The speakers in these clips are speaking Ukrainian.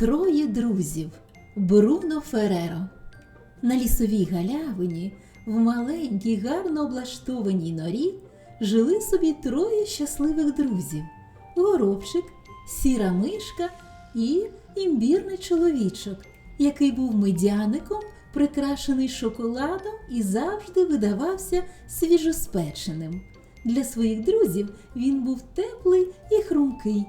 Троє друзів Бруно Фереро. На лісовій галявині в маленькій, гарно облаштованій норі жили собі троє щасливих друзів: горобчик, сіра мишка і імбірний чоловічок, який був медяником, прикрашений шоколадом і завжди видавався свіжоспеченим. Для своїх друзів він був теплий і хрумкий.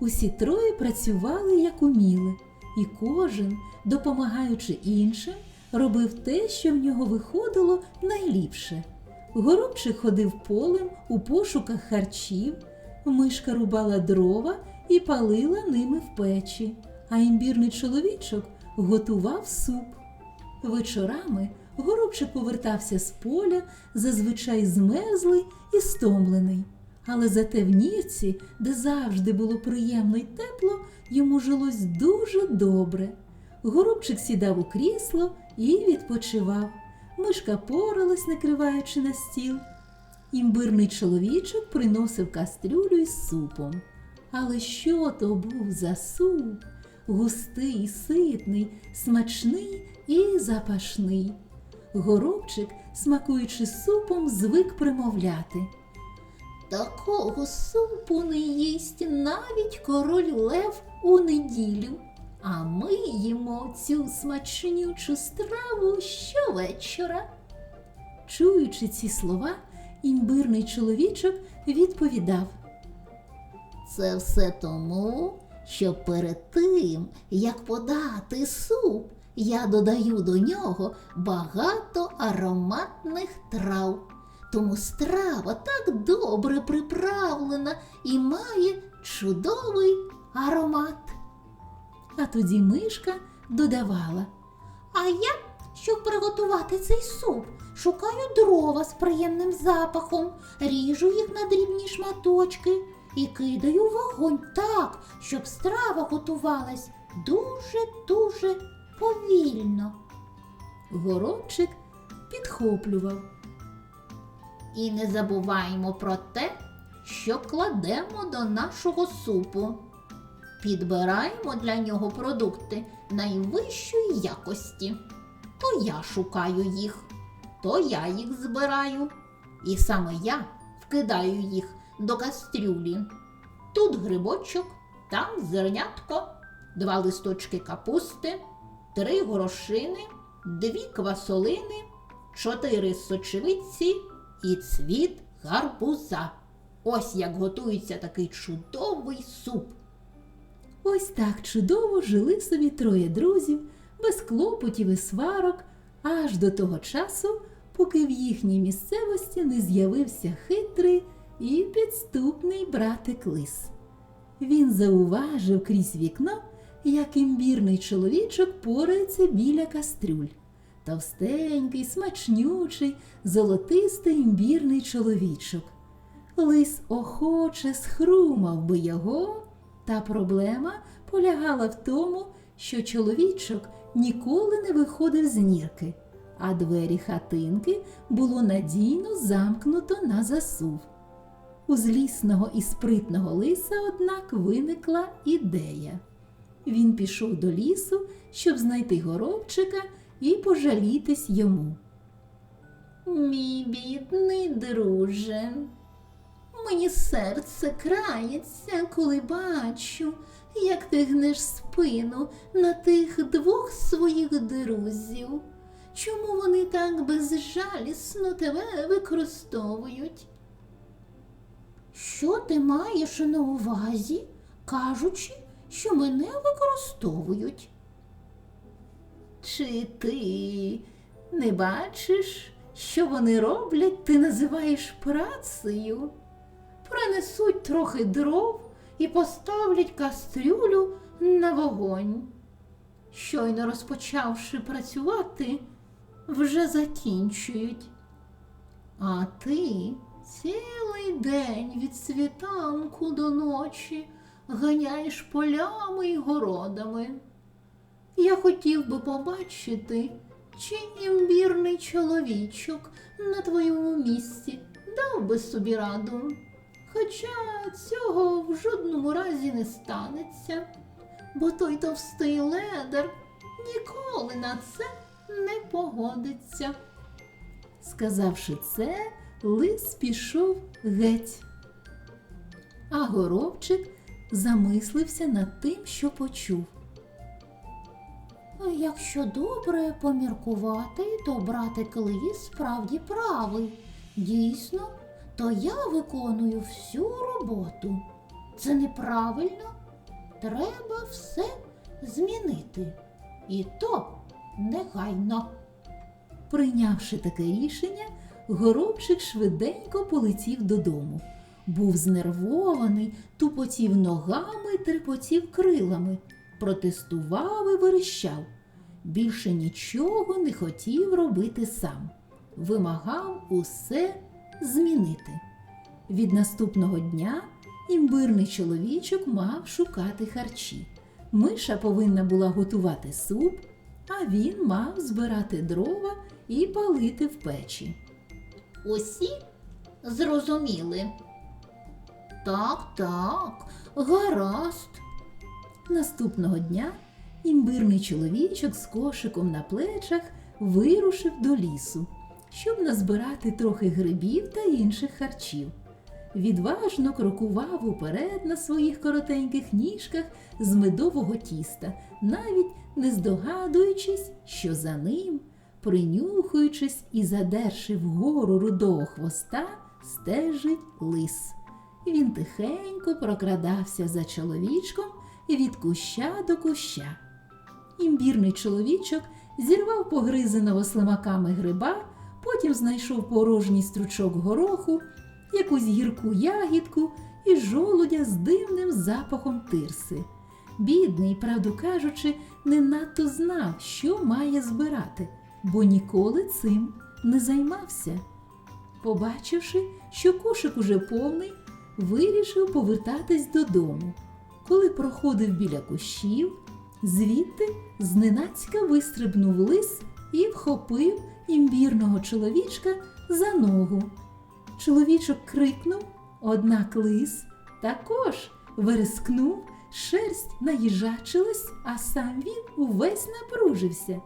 Усі троє працювали як уміли, і кожен, допомагаючи іншим, робив те, що в нього виходило найліпше. Горобчик ходив полем у пошуках харчів, мишка рубала дрова і палила ними в печі, а імбірний чоловічок готував суп. Вечорами горобчик повертався з поля, зазвичай змерзлий і стомлений. Але зате в нірці, де завжди було приємно й тепло, йому жилось дуже добре. Горобчик сідав у крісло і відпочивав. Мишка поралась, накриваючи на стіл. Імбирний чоловічок приносив кастрюлю із супом. Але що то був за суп? Густий, ситний, смачний і запашний. Горобчик, смакуючи супом, звик примовляти. Такого супу не їсть навіть король Лев у неділю. А ми їмо цю смачнючу страву щовечора. Чуючи ці слова, імбирний чоловічок відповідав. Це все тому, що перед тим, як подати суп, я додаю до нього багато ароматних трав. Тому страва так добре приправлена і має чудовий аромат. А тоді мишка додавала. А я, щоб приготувати цей суп, шукаю дрова з приємним запахом, ріжу їх на дрібні шматочки і кидаю вогонь так, щоб страва готувалась дуже-дуже повільно. Горобчик підхоплював. І не забуваємо про те, що кладемо до нашого супу. Підбираємо для нього продукти найвищої якості. То я шукаю їх, то я їх збираю. І саме я вкидаю їх до кастрюлі. Тут грибочок, там зернятко, два листочки капусти, три горошини, дві квасолини, чотири сочевиці і цвіт гарбуза. Ось як готується такий чудовий суп. Ось так чудово жили собі троє друзів, без клопотів і сварок, аж до того часу, поки в їхній місцевості не з'явився хитрий і підступний братик лис. Він зауважив крізь вікно, як імбірний чоловічок порається біля кастрюль. Товстенький, смачнючий, золотистий імбірний чоловічок. Лис охоче схрумав би його, та проблема полягала в тому, що чоловічок ніколи не виходив з нірки, а двері хатинки було надійно замкнуто на засув. У злісного і спритного лиса, однак, виникла ідея. Він пішов до лісу, щоб знайти горобчика і пожалітись йому. Мій бідний друже, мені серце крається, коли бачу, як ти гнеш спину на тих двох своїх друзів. Чому вони так безжалісно тебе використовують? Що ти маєш на увазі, кажучи, що мене використовують? Чи ти не бачиш, що вони роблять, ти називаєш працею? Принесуть трохи дров і поставлять кастрюлю на вогонь. щойно розпочавши працювати, вже закінчують. А ти цілий день від світанку до ночі ганяєш полями й городами. Я хотів би побачити, чи імбірний чоловічок на твоєму місці дав би собі раду. Хоча цього в жодному разі не станеться, бо той товстий ледер ніколи на це не погодиться. Сказавши це, лис пішов геть. А горобчик замислився над тим, що почув. Якщо добре поміркувати, то братик лис справді правий. Дійсно, то я виконую всю роботу. Це неправильно. Треба все змінити. І то негайно. Прийнявши таке рішення, горобчик швиденько полетів додому. Був знервований, тупотів ногами, трепотів крилами, протестував і верещав. Більше нічого не хотів робити сам, вимагав усе змінити. Від наступного дня імбирний чоловічок мав шукати харчі. Миша повинна була готувати суп, а він мав збирати дрова і палити в печі. Усі зрозуміли. Так, так, гаразд. Наступного дня імбирний чоловічок з кошиком на плечах вирушив до лісу, щоб назбирати трохи грибів та інших харчів. Відважно крокував уперед на своїх коротеньких ніжках з медового тіста, навіть не здогадуючись, що за ним, принюхуючись і задерши вгору рудого хвоста, стежить лис. Він тихенько прокрадався за чоловічком від куща до куща. Імбірний чоловічок зірвав погризеного слимаками гриба, потім знайшов порожній стручок гороху, якусь гірку ягідку і жолудя з дивним запахом тирси. Бідний, правду кажучи, не надто знав, що має збирати, бо ніколи цим не займався. Побачивши, що кошик уже повний, вирішив повертатись додому. Коли проходив біля кущів, звідти зненацька вистрибнув лис і вхопив імбірного чоловічка за ногу. Чоловічок крикнув, однак лис також верескнув, шерсть наїжачилась, а сам він увесь напружився.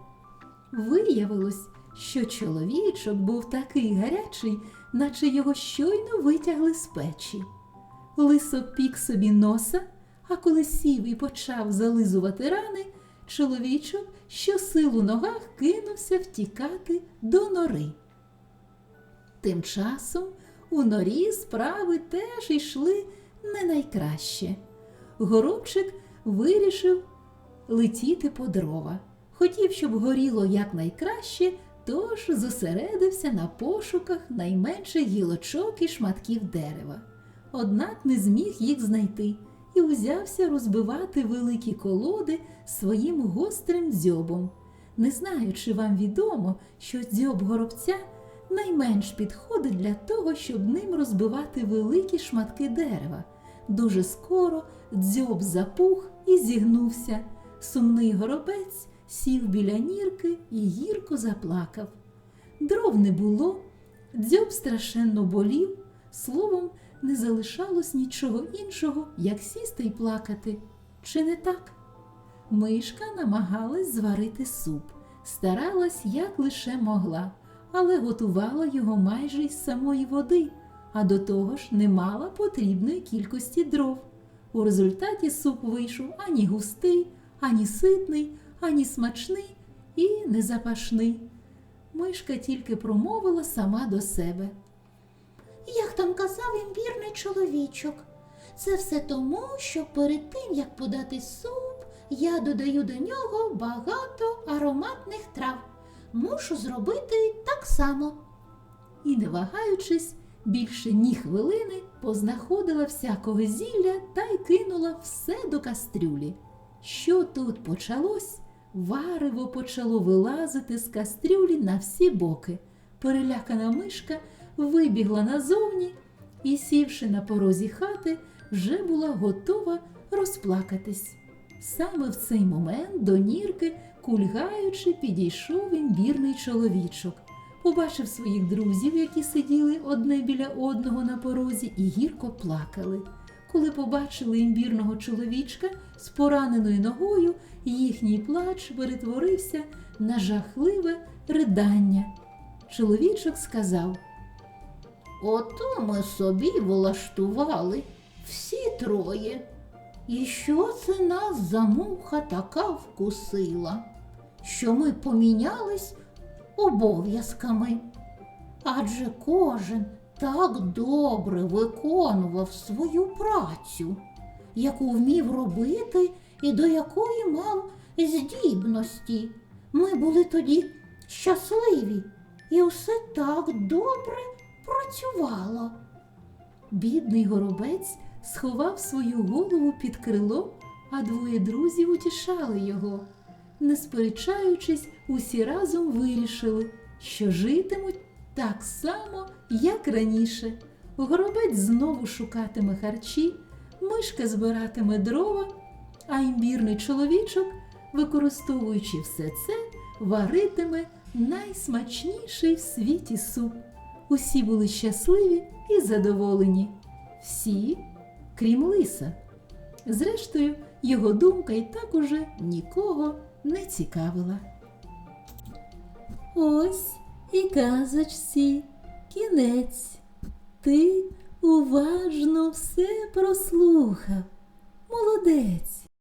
Виявилось, що чоловічок був такий гарячий, наче його щойно витягли з печі. Лис обпік собі носа, а коли сів і почав зализувати рани, чоловічок щосил у ногах кинувся втікати до нори. Тим часом у норі справи теж йшли не найкраще. Горобчик вирішив летіти по дрова. Хотів, щоб горіло якнайкраще, тож зосередився на пошуках найменших гілочок і шматків дерева. Однак не зміг їх знайти і узявся розбивати великі колоди своїм гострим дзьобом. Не знаю, чи вам відомо, що дзьоб горобця найменш підходить для того, щоб ним розбивати великі шматки дерева. Дуже скоро дзьоб запух і зігнувся. Сумний горобець сів біля нірки і гірко заплакав. Дров не було, дзьоб страшенно болів, словом, не залишалось нічого іншого, як сісти й плакати. Чи не так? Мишка намагалась зварити суп, старалась як лише могла, але готувала його майже із самої води, а до того ж не мала потрібної кількості дров. У результаті суп вийшов ані густий, ані ситний, ані смачний і незапашний. Мишка тільки промовила сама до себе. Як там казав імбірний чоловічок, це все тому, що перед тим, як подати суп, я додаю до нього багато ароматних трав. Мушу зробити так само. І, не вагаючись, більше ні хвилини познаходила всякого зілля та й кинула все до кастрюлі. Що тут почалось, варево почало вилазити з кастрюлі на всі боки. Перелякана мишка вибігла назовні і, сівши на порозі хати, вже була готова розплакатись. Саме в цей момент до нірки, кульгаючи, підійшов імбірний чоловічок. Побачив своїх друзів, які сиділи одне біля одного на порозі, і гірко плакали. Коли побачили імбірного чоловічка з пораненою ногою, їхній плач перетворився на жахливе ридання. Чоловічок сказав: Ото ми собі влаштували всі троє. І що це нас за муха така вкусила, що ми помінялись обов'язками? Адже кожен так добре виконував свою працю, яку вмів робити і до якої мав здібності. Ми були тоді щасливі, і все так добре працювало. Бідний горобець сховав свою голову під крило, а двоє друзів утішали його. Не сперечаючись, усі разом вирішили, що житимуть так само, як раніше. Горобець знову шукатиме харчі, мишка збиратиме дрова, а імбірний чоловічок, використовуючи все це, варитиме найсмачніший в світі суп. Усі були щасливі і задоволені. Всі, крім лиса. Зрештою, його думка і так уже нікого не цікавила. Ось і казочці кінець. Ти уважно все прослухав. Молодець.